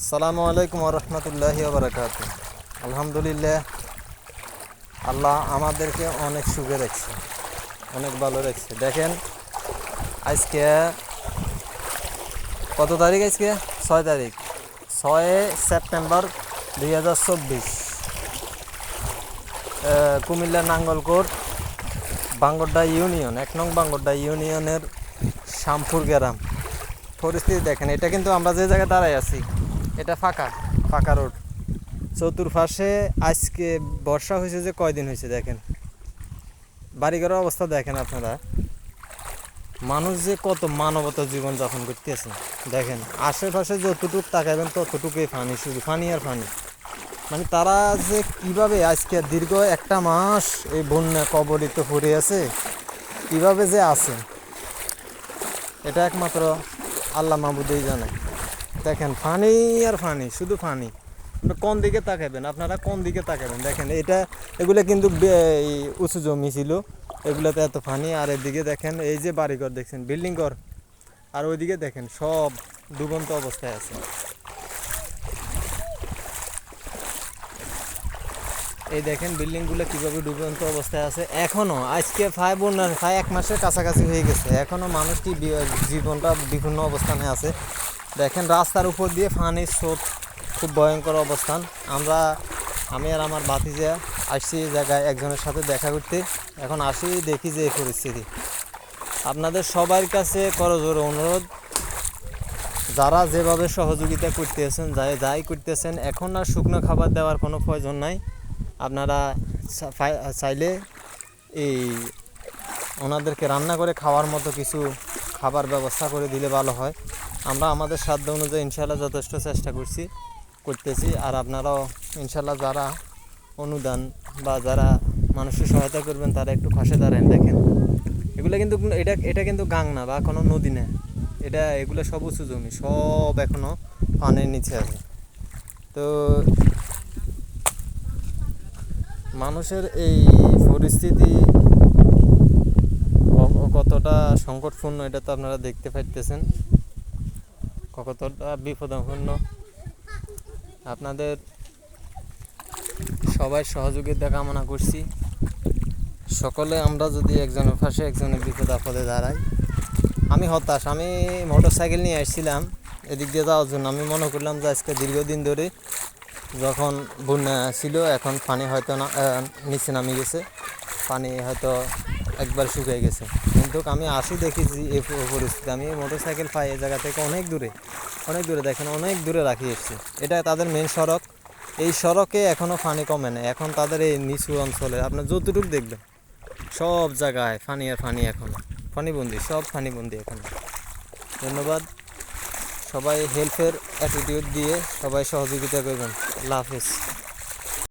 আসসালামু আলাইকুম রহমতুল্লাহি বারাকাত আলহামদুলিল্লাহ, আল্লাহ আমাদেরকে অনেক সুখে রাখছে, অনেক ভালো রাখছে। দেখেন, আজকে কত তারিখ আজকে? ছয় তারিখ। ছয় সেপ্টেম্বর দুই হাজার চব্বিশ কুমিল্লা নাঙ্গলকোট বাঙ্গরডা ইউনিয়ন, এক নং বাঙ্গরডা ইউনিয়নের শ্যামপুর গ্রাম। পরিস্থিতি দেখেন, এটা কিন্তু আমরা যে জায়গায় দাঁড়াই আছি এটা ফাঁকা। ফাঁকা রোড। চতুর্পাশে আজকে বর্ষা হয়েছে যে কয়দিন হয়েছে দেখেন। বাড়িঘরের অবস্থা দেখেন আপনারা। মানুষ যে কত মানবতা জীবন যাপন করতেছে। দেখেন, আশেপাশে যতটুকু তাকাবেন ততটুকুই ফানি, শুধু ফানি আর ফানি। মানে তারা যে কীভাবে আজকে দীর্ঘ একটা মাস এই বন্যা কবলিত পড়ে আছে, কীভাবে যে আছে, এটা একমাত্র আল্লাহ মাহবুদেই জানে। দেখেন ফানি আর ফানি, শুধু ফানি। কোন দিকে তাকাবেন? আপনারা কোন দিকে তাকাবেন? দেখেন, এটা, এগুলো কিন্তু উঁচু জমি ছিল। এগুলোতে এত ফানি। আর এদিকে দেখেন, এই যে বাড়িঘর দেখছেন, বিল্ডিং ঘর। আর ওইদিকে দেখেন, সব ডুবন্ত অবস্থায় আছে। এই দেখেন, বিল্ডিংগুলো কীভাবে ডুবন্ত অবস্থায় আছে। এখনও আজকে প্রায় বন্যা প্রায় এক মাসের কাছাকাছি হয়ে গেছে। এখনও মানুষটি জীবনটা বিভিন্ন অবস্থানে আছে। দেখেন, রাস্তার উপর দিয়ে পানির স্রোত, খুব ভয়ঙ্কর অবস্থান। আমরা, আমি আর আমার বাতিজা আসছি এই জায়গায় একজনের সাথে দেখা করতে। এখন আসি, দেখি যে এই পরিস্থিতি। আপনাদের সবার কাছে করজোর অনুরোধ, যারা যেভাবে সহযোগিতা করতেছেন, যাই যাই করতেছেন, এখন আর শুকনো খাবার দেওয়ার কোনো প্রয়োজন নাই। আপনারা চাইলে এই ওনাদেরকে রান্না করে খাওয়ার মতো কিছু খাবার ব্যবস্থা করে দিলে ভালো হয়। আমরা আমাদের সাধ্য অনুযায়ী ইনশাল্লাহ যথেষ্ট চেষ্টা করছি, করতেছি। আর আপনারাও ইনশাল্লাহ যারা অনুদান বা যারা মানুষের সহায়তা করবেন, তারা একটু পাশে দাঁড়ান, দেখেন। এগুলো কিন্তু, এটা এটা কিন্তু গাং না বা কোনো নদী না। এটা, এগুলো সব উঁচু জমি, সব এখনও পানির নিচে আছে। তো মানুষের এই পরিস্থিতি কতটা সংকটপূর্ণ, এটা তো আপনারা দেখতে পাইতেছেন। কতটা বিপদাপূর্ণ আপনাদের সবাই সহযোগিতা কামনা করছি। সকলে আমরা যদি একজনের পাশে একজনের বিপদ আপদে দাঁড়াই, আমি হতাশ। আমি মোটর সাইকেল নিয়ে আসছিলাম, এদিক দিয়ে যাওয়ার জন্য। আমি মনে করলাম যে আজকে দীর্ঘদিন ধরে যখন বন্যা ছিল, এখন পানি হয়তো না নিচে নামে গেছে। পানি হয়তো একবার শুকিয়ে গেছে। কিন্তু আমি আসি দেখেছি এই পরিস্থিতি। আমি মোটর সাইকেল পাই এই জায়গা থেকে অনেক দূরে অনেক দূরে দেখেন, অনেক দূরে রাখি এসেছি। এটা তাদের মেন সড়ক। এই সড়কে এখনও পানি কমে না এখন তাদের এই নিচু অঞ্চলে আপনার যতটুকু দেখবেন, সব জায়গায় ফানি আর ফানি এখন। ফানিবন্দি সব ফানিবন্দি এখন। ধন্যবাদ। সবাই হেল্পের অ্যাটিটিউড দিয়ে সবাই সহযোগিতা করবেন। আল্লাহ হাফিজ।